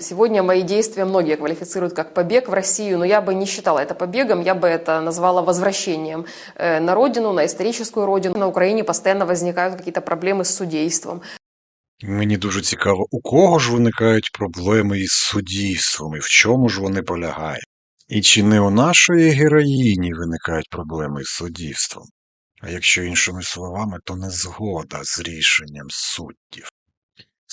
Сегодня мои действия многие квалифицируют как побег в Россию, но я бы не считала это побегом, я бы это назвала возвращением э, на родину, на историческую родину. На Украине постоянно возникают какие-то проблемы с судейством. Мені дуже цікаво, у кого ж виникають проблеми із суддівством і в чому ж вони полягають? І чи не у нашої героїні виникають проблеми із суддівством? А якщо іншими словами, то не згода з рішенням суддів.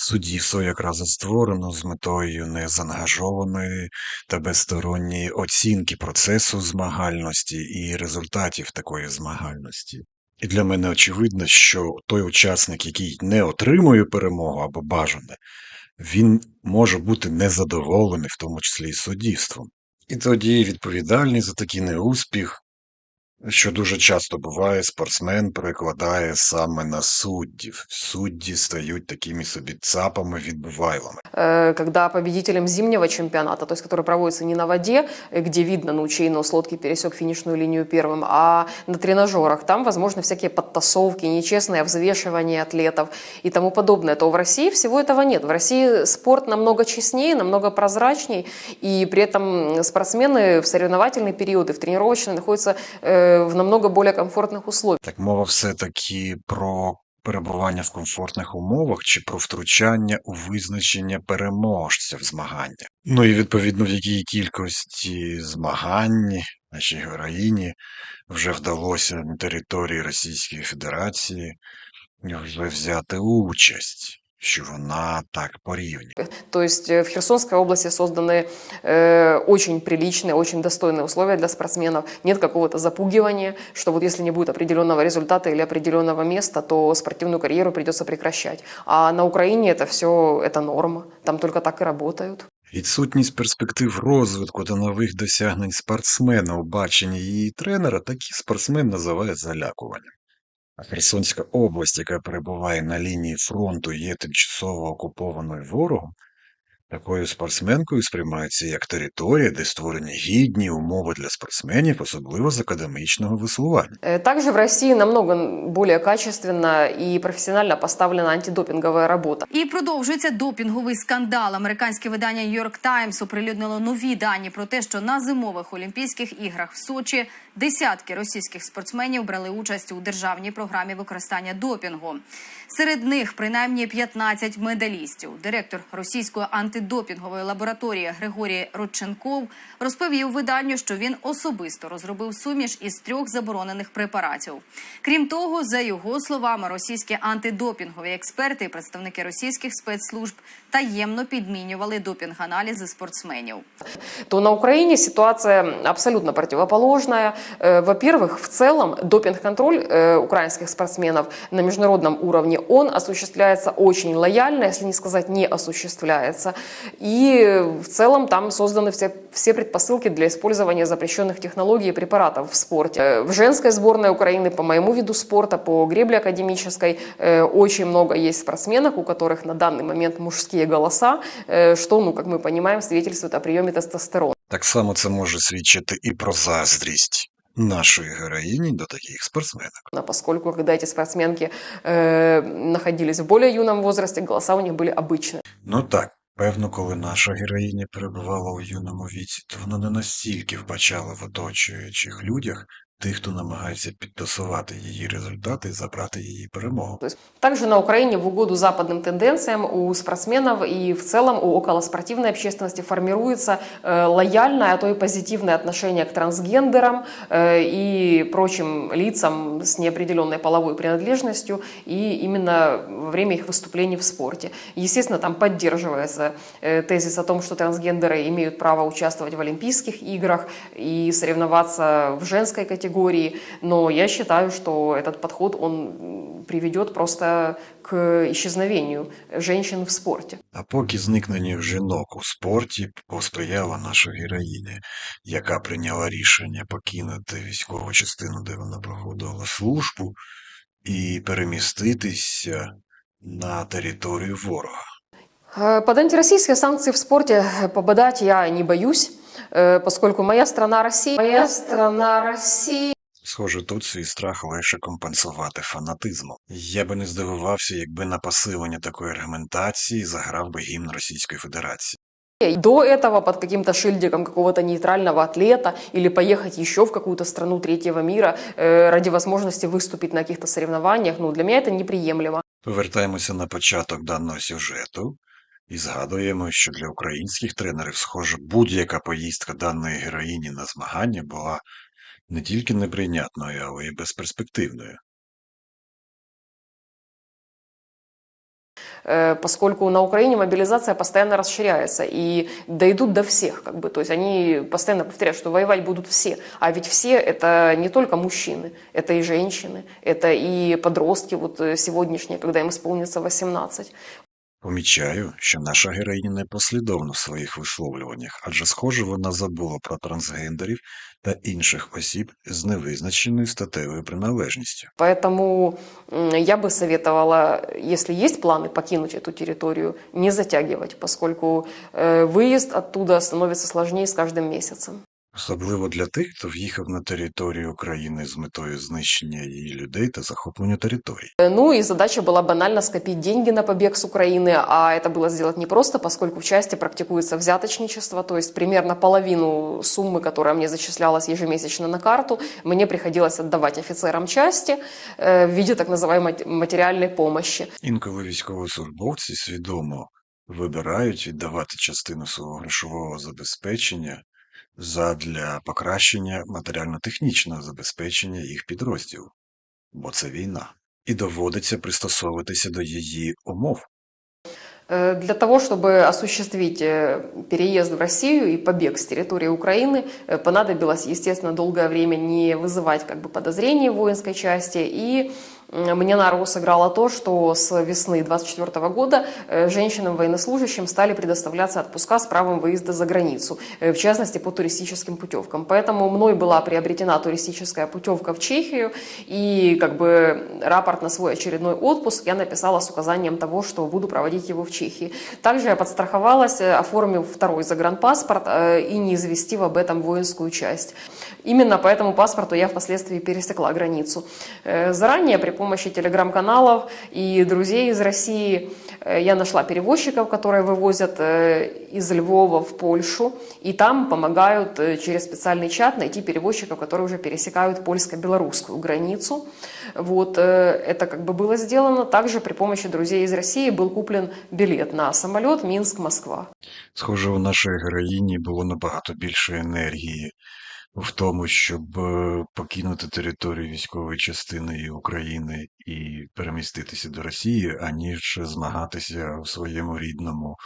Суддівство якраз створено з метою незаангажованої та безсторонньої оцінки процесу змагальності і результатів такої змагальності. І для мене очевидно, що той учасник, який не отримує перемогу або бажане, він може бути незадоволений, в тому числі і суддівством. І тоді відповідальність за такий неуспіх, що дуже часто буває, спортсмен перекладає саме на суддів. Судді стають такими собі цапами відбувайлами. Э, Когда победителем зимнего чемпионата, то есть который проводится не на воде, э, где видно, ну, чей нос лодки пересек финишную линию первым, а на тренажерах, там возможны всякие подтасовки, нечестное взвешивание атлетов и тому подобное, то в России всего этого нет. В России спорт намного честнее, намного прозрачней, и при этом спортсмены в соревновательный период и в тренировочный находятся э, в намного более комфортных условиях. Так мова все-таки про перебування в комфортних умовах чи про втручання у визначення переможця в змагання. Ну і відповідно в якій кількості змагань нашій героїні вже вдалося на території Російської Федерації вже взяти участь, що вона так порівнює. То есть э, в Херсонской области созданы э, очень приличные, очень достойные условия для спортсменов. Нет какого-то запугивания, что вот если не будет определенного результата или определенного места, то спортивную карьеру придется прекращать. А на Украине это все это норма. Там только так и работают. Відсутність перспектив розвитку та нових досягнень спортсмена у баченні її тренера такий спортсмен називає залякуванням. А Херсонська область, яка перебуває на лінії фронту, є тимчасово окупованою ворогом, такою спортсменкою сприймається як територія, де створені гідні умови для спортсменів, особливо з академічного висування. Э, Также в России намного более качественно и профессионально поставлена антидопинговая работа. І продовжується допінговий скандал. Американське видання New York Times оприлюднило нові дані про те, що на зимових Олімпійських іграх в Сочі десятки російських спортсменів брали участь у державній програмі використання допінгу. Серед них принаймні 15 медалістів. Директор російської антидопінгової лабораторії Григорій Родченков розповів виданню, що він особисто розробив суміш із трьох заборонених препаратів. Крім того, за його словами, російські антидопінгові експерти і представники російських спецслужб таємно підмінювали допінг-аналізи спортсменів. то на Украине ситуация абсолютно противоположная. Э, Во-первых, в целом допинг-контроль э, украинских спортсменов на международном уровне, он осуществляется очень лояльно, если не сказать не осуществляется. И в целом там созданы все, все предпосылки для использования запрещенных технологий и препаратов в спорте. Э, В женской сборной Украины по моему виду спорта, по гребле академической, э, очень много есть спортсменок, у которых на данный момент мужские голоса, э, что, ну, как мы понимаем, свидетельствует о приеме тестостерона. Так само це може свідчити і про заздрість нашої героїні до таких спортсменок. А Поскольку, когда эти спортсменки э, находились в более юном возрасте, голоса у них были обычные. Ну так, певно, коли наша героїня перебувала у юному віці, то вона не настільки вбачала в оточуючих людях тих, хто намагається підтасувати її результати і забрати її перемогу. То есть, также на Украине в угоду западным тенденциям у спортсменов и в целом у околоспортивной общественности формируется э, лояльное, а то и позитивное отношение к трансгендерам э, и прочим лицам с неопределенной половой принадлежностью и именно во время их выступлений в спорте. Естественно, там поддерживается э, тезис о том, что трансгендеры имеют право участвовать в Олимпийских играх и соревноваться в женской категории, но я считаю, что этот подход, он м, приведет просто к исчезновению женщин в спорте. А поки зникненню жінок у спорті посприяла наша героїня, яка прийняла рішення покинути військову частину, де вона проходила службу, і переміститися на територію ворога. Э, Под антироссийские санкции в спорте попадать я не боюсь, э, поскольку моя страна Россия... Моя страна Россия... Схоже, тут свій страх легше компенсувати фанатизмом. Я би не здивувався, якби на посилення такої аргументації заграв би гімн Російської Федерації. И До этого под каким-то шильдиком какого-то нейтрального атлета или поехать еще в какую-то страну третьего мира э, ради возможности выступить на каких-то соревнованиях, ну, для меня это неприемлемо. Повертаємося на початок даного сюжету і згадуємо, що для українських тренерів, схоже, будь-яка поїздка даної героїні на змагання була не тільки неприйнятною, але й безперспективною. Э, поскольку на Украине мобилизация постоянно расширяется и дойдут до всех, как бы, то есть они постоянно повторяют, что воевать будут все, а ведь все это не только мужчины, это и женщины, это и подростки, вот э, сегодняшние, когда им исполнится 18. Помічаю, що наша героїня непослідовна в своїх висловлюваннях, адже, схоже, вона забула про трансгендерів та інших осіб з невизначеною статевою приналежністю. Поэтому м, я бы советовала, если есть планы покинуть эту территорию, не затягивать, поскольку э, выезд оттуда становится сложнее с каждым месяцем. Особливо для тих, хто в'їхав на територію України з метою знищення її людей та захоплення територій. Э, Ну и задача была банально скопить деньги на побег с Украины, а это было сделать непросто, поскольку в части практикуется взяточничество, то есть примерно половину суммы, которая мне зачислялась ежемесячно на карту, мне приходилось отдавать офицерам части э, в виде так называемой материальной помощи. Інколи військовослужбовці свідомо вибирають віддавати частину свого грошового забезпечення задля покращення матеріально-технічного забезпечення їх підрозділу, бо це війна, і доводиться пристосовуватися до її умов. Э, Для того, чтобы осуществить э, переезд в Россию и побег с территории Украины, э, понадобилось, естественно, долгое время не вызывать как бы, подозрений в воинской части. И мне на руку сыграло то, что с весны 24 года женщинам-военнослужащим стали предоставляться отпуска с правом выезда за границу, в частности по туристическим путевкам. Поэтому мной была приобретена туристическая путевка в Чехию, и как бы рапорт на свой очередной отпуск я написала с указанием того, что буду проводить его в Чехии. Также я подстраховалась, э, оформив второй загранпаспорт э, и не известив об этом воинскую часть. Именно по этому паспорту я впоследствии пересекла границу. Э, Заранее при помощи телеграм-каналов и друзей из России я нашла перевозчиков, которые вывозят из Львова в Польшу, и там помогают через специальный чат найти перевозчиков, которые уже пересекают польско-белорусскую границу. Вот это как бы было сделано. Также при помощи друзей из России был куплен билет на самолет Мінськ-Москва. Схоже, у нашої героїні було набагато більше енергії в тому, щоб е, покинути територію військової частини України і переміститися до Росії, аніж змагатися у своєму рідному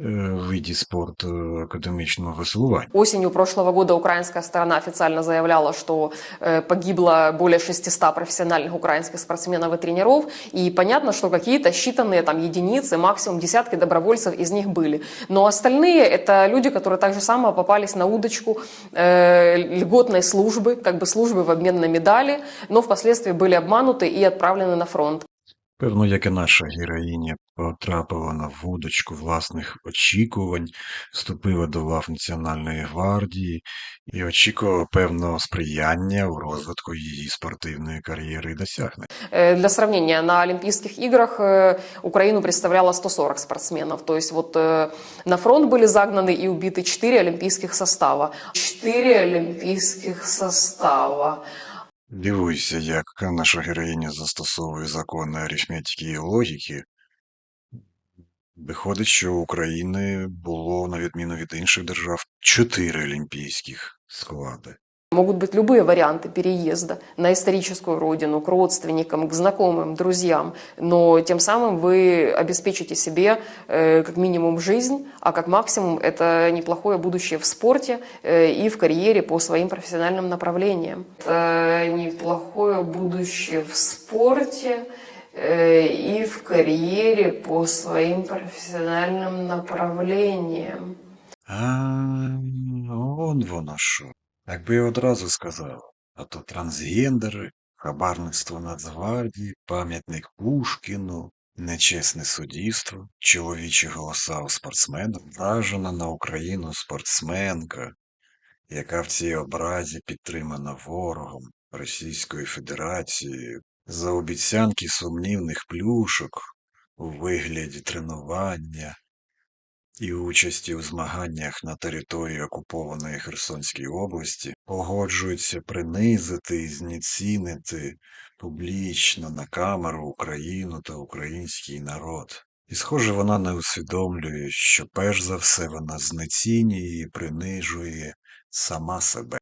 е, виді спорту академічного веслування. Осенью прошлого года украинская сторона официально заявляла, что э, погибло более 600 профессиональных украинских спортсменов и тренеров, и понятно, что какие-то считанные там единицы, максимум десятки добровольцев из них были. Но остальные это люди, которые так же само попались на удочку э, льготной службы, как бы службы в обмен на медали, но впоследствии были обмануты и отправлены на фронт. Певно, як і наша героїня потрапила на вудочку власних очікувань, вступила до лав Національної гвардії і очікувала певного сприяння у розвитку її спортивної кар'єри і досягнень. Э, Для сравнения, на Олимпийских играх э, Украину представляло 140 спортсменов. То есть вот э, на фронт были загнаны и убиты 4 олимпийских состава. 4 олимпийских состава. Дивуюся, як наша героїня застосовує закони арифметики і логіки. Виходить, що у України було, на відміну від інших держав, чотири олімпійських склади. Могут быть любые варианты переезда на историческую родину, к родственникам, к знакомым, друзьям, но тем самым вы обеспечите себе э, как минимум жизнь, а как максимум это неплохое будущее в спорте э, и в карьере по своим профессиональным направлениям. Это неплохое будущее в спорте э, И в карьере по своим профессиональным направлениям. А, он воно що. Якби я одразу сказав, а то трансгендери, хабарництво Нацгвардії, пам'ятник Пушкіну, нечесне суддівство, чоловічі голоса у спортсменах, вражена на Україну спортсменка, яка в цій образі підтримана ворогом Російською Федерацією за обіцянки сумнівних плюшок у вигляді тренування і участі у змаганнях на території окупованої Херсонської області погоджується принизити і знецінити публічно на камеру Україну та український народ. І, схоже, вона не усвідомлює, що перш за все вона знецінює і принижує сама себе.